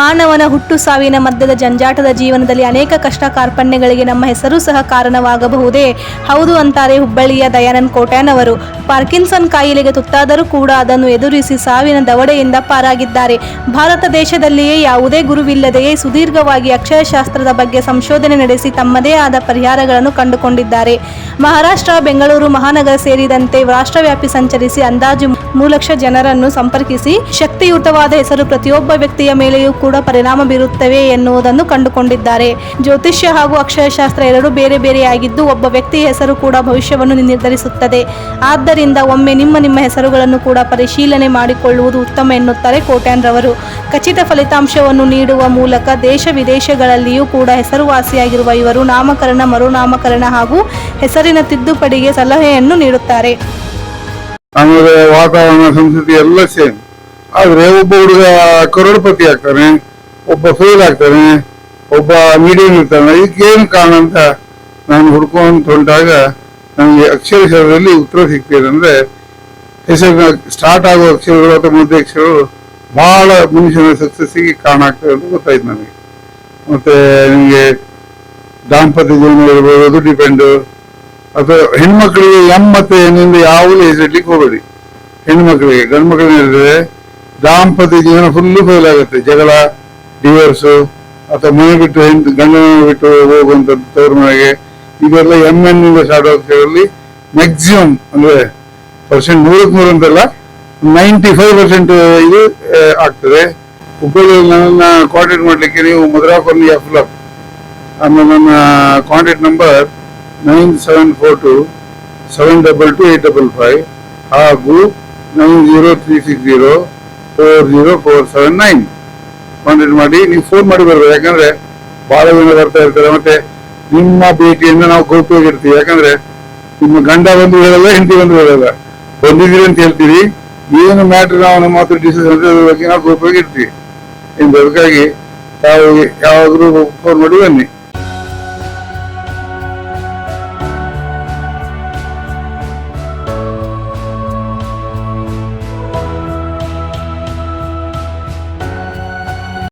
ಮಾನವನ ಹುಟ್ಟು ಸಾವಿನ ಮಧ್ಯದ ಜಂಜಾಟದ ಜೀವನದಲ್ಲಿ ಅನೇಕ ಕಷ್ಟ ಕಾರ್ಪಣ್ಯಗಳಿಗೆ ನಮ್ಮ ಹೆಸರು ಸಹ ಕಾರಣವಾಗಬಹುದೇ? ಹೌದು ಅಂತಾರೆ ಹುಬ್ಬಳ್ಳಿಯ ದಯಾನಂದ್ ಕೋಟ್ಯಾನ್ ಅವರು. ಪಾರ್ಕಿನ್ಸನ್ ಕಾಯಿಲೆಗೆ ತುತ್ತಾದರೂ ಕೂಡ ಅದನ್ನು ಎದುರಿಸಿ ಸಾವಿನ ದವಡೆಯಿಂದ ಪಾರಾಗಿದ್ದಾರೆ. ಭಾರತ ದೇಶದಲ್ಲಿಯೇ ಯಾವುದೇ ಗುರುವಿಲ್ಲದೆಯೇ ಸುದೀರ್ಘವಾಗಿ ಅಕ್ಷರಶಾಸ್ತ್ರದ ಬಗ್ಗೆ ಸಂಶೋಧನೆ ನಡೆಸಿ ತಮ್ಮದೇ ಆದ ಪರಿಹಾರಗಳನ್ನು ಕಂಡುಕೊಂಡಿದ್ದಾರೆ. ಮಹಾರಾಷ್ಟ್ರ, ಬೆಂಗಳೂರು, ಮಹಾನಗರ ಸೇರಿದಂತೆ ರಾಷ್ಟ್ರವ್ಯಾಪಿ ಸಂಚರಿಸಿ ಅಂದಾಜು ಮೂರು ಲಕ್ಷ ಜನರನ್ನು ಸಂಪರ್ಕಿಸಿ, ಶಕ್ತಿಯುತವಾದ ಹೆಸರು ಪ್ರತಿಯೊಬ್ಬ ವ್ಯಕ್ತಿಯ ಮೇಲೆಯೂ ಕೂಡ ಪರಿಣಾಮ ಬೀರುತ್ತವೆ ಎನ್ನುವುದನ್ನು ಕಂಡುಕೊಂಡಿದ್ದಾರೆ. ಜ್ಯೋತಿಷ್ಯ ಹಾಗೂ ಅಕ್ಷರಶಾಸ್ತ್ರ ಎರಡೂ ಬೇರೆ ಬೇರೆಯಾಗಿದ್ದು ಒಬ್ಬ ವ್ಯಕ್ತಿಯ ಹೆಸರು ಕೂಡ ಭವಿಷ್ಯವನ್ನು ನಿರ್ಧರಿಸುತ್ತದೆ. ಆದ್ದರಿಂದ ಒಮ್ಮೆ ನಿಮ್ಮ ನಿಮ್ಮ ಹೆಸರುಗಳನ್ನು ಕೂಡ ಪರಿಶೀಲನೆ ಮಾಡಿಕೊಳ್ಳುವುದು ಉತ್ತಮ ಎನ್ನುತ್ತಾರೆ ಕೋಟ್ಯಾನ್ ರವರು ಖಚಿತ ಫಲಿತಾಂಶವನ್ನು ನೀಡುವ ಮೂಲಕ ದೇಶ ವಿದೇಶಗಳಲ್ಲಿಯೂ ಕೂಡ ಹೆಸರುವಾಸಿಯಾಗಿರುವ ಇವರು ನಾಮಕರಣ, ಮರುನಾಮಕರಣ ಹಾಗೂ ಹೆಸರಿನ ತಿದ್ದುಪಡಿಗೆ ಸಲಹೆಯನ್ನು ನೀಡುತ್ತಾರೆ. ಆಮೇಲೆ ವಾತಾವರಣ, ಸಂಸ್ಕೃತಿ ಎಲ್ಲ ಸೇಮ್. ಆದ್ರೆ ಒಬ್ಬ ಹುಡುಗ ಕರೋಡ್ಪತಿ ಆಗ್ತಾನೆ, ಒಬ್ಬ ಫೇಲ್ ಆಗ್ತಾನೆ, ಒಬ್ಬ ಮೀಡಿಯಂ ಇರ್ತಾನೆ. ಇದಕ್ಕೇನು ಕಾರಣ ಅಂತ ನಾನು ಹುಡ್ಕೊಂತ ಹೊಂಟಾಗ ನನಗೆ ಅಕ್ಷರಶಾಸ್ತ್ರದಲ್ಲಿ ಉತ್ತರ ಸಿಗ್ತೇನೆ ಅಂದ್ರೆ ಹೆಸರಿನ ಸ್ಟಾರ್ಟ್ ಆಗುವ ಅಕ್ಷರಗಳು ಅಥವಾ ಮಧ್ಯ ಅಕ್ಷರಗಳು ಬಹಳ ಮನುಷ್ಯನ ಸಕ್ಸಸ್ಸಿಗೆ ಕಾರಣ ಆಗ್ತದೆ ಅಂತ ಗೊತ್ತಾಯ್ತು ನನಗೆ. ಮತ್ತೆ ನಿಮಗೆ ದಾಂಪತ್ಯ ಜೀವನ ಇರ್ಬೋದು, ಅದು ಡಿಪೆಂಡ್ ಅಥವಾ ಹೆಣ್ಮಕ್ಳಿಗೆ ಎಂ ಮತ್ತೆ ಎನ್ನಿಂದ ಯಾವಾಗಲೂ ಹೆಸರಿಡ್ಲಿಕ್ಕೆ ಹೋಗಬೇಡಿ ಹೆಣ್ಮಕ್ಳಿಗೆ ಗಂಡು ಮಕ್ಕಳಿಗೆ ದಾಂಪತ್ಯ ಜೀವನ ಫುಲ್ಲು ಫೇಲ್ ಆಗುತ್ತೆ ಜಗಳ ಡಿವೋರ್ಸು ಅಥವಾ ಮನೆ ಬಿಟ್ಟು ಹೆಂಡ್ ಮನೆ ಬಿಟ್ಟು ಹೋಗುವಂಥದ್ದು ತವರು ಮನೆಗೆ ಇದೆಲ್ಲ ಎಂ ಎನ್ ಇಂದ ಸ್ಟಾರ್ಟ್ ಆಗ್ತಿರಲ್ಲಿ ಮ್ಯಾಕ್ಸಿಮಮ್ ಅಂದ್ರೆ ಪರ್ಸೆಂಟ್ ನೂರಕ್ಕೆ ನೂರು ಅಂತಲ್ಲ ನೈಂಟಿ ಫೈವ್ ಪರ್ಸೆಂಟ್ ಇದು ಆಗ್ತದೆ. ಹುಬ್ಬಳ್ಳಿಯಲ್ಲಿ ನನ್ನನ್ನು ಕಾಂಟ್ಯಾಕ್ಟ್ ಮಾಡ್ಲಿಕ್ಕೆ ನೀವು ಮಧುರಾಪಲ್ಲಿ ಎಫ್ಲಪ್ ಆಮೇಲೆ ನನ್ನ contact number nine seven four two seven double two eight double five ಹಾಗೂ nine zero three six zero four zero four seven nine contact ಮಾಡಿ ನೀವು ಫೋನ್ ಮಾಡಿ ಬರ್ಬೋದು ಯಾಕಂದ್ರೆ ಬಹಳ ಜನ ಬರ್ತಾ ಇರ್ತಾರೆ. ಮತ್ತೆ ನಿಮ್ಮ ಭೇಟಿಯಿಂದ ನಾವು ಗೌಪ್ಯವಾಗಿರ್ತೀವಿ ಯಾಕಂದ್ರೆ ನಿಮ್ಮ ಗಂಡ ಬಂದು ಹೇಳಲ್ಲ, ಹೆಂಡತಿ ಬಂದು ಹೇಳಲ್ಲ. ಬಂದಿದ್ದೀರಿ ಅಂತ ಹೇಳ್ತೀವಿ ಏನು ಮ್ಯಾಟ್ರ್ ನಾವು ನಮ್ಮ ಹತ್ರ ಅದ್ರ ಬಗ್ಗೆ ನಾವು ಗೌಪ್ಯವಾಗಿ ಇರ್ತೀವಿ ಅದಕ್ಕಾಗಿ ತಾವು ಯಾವಾಗಲೂ ಫೋನ್ ಮಾಡಿ ಬನ್ನಿ.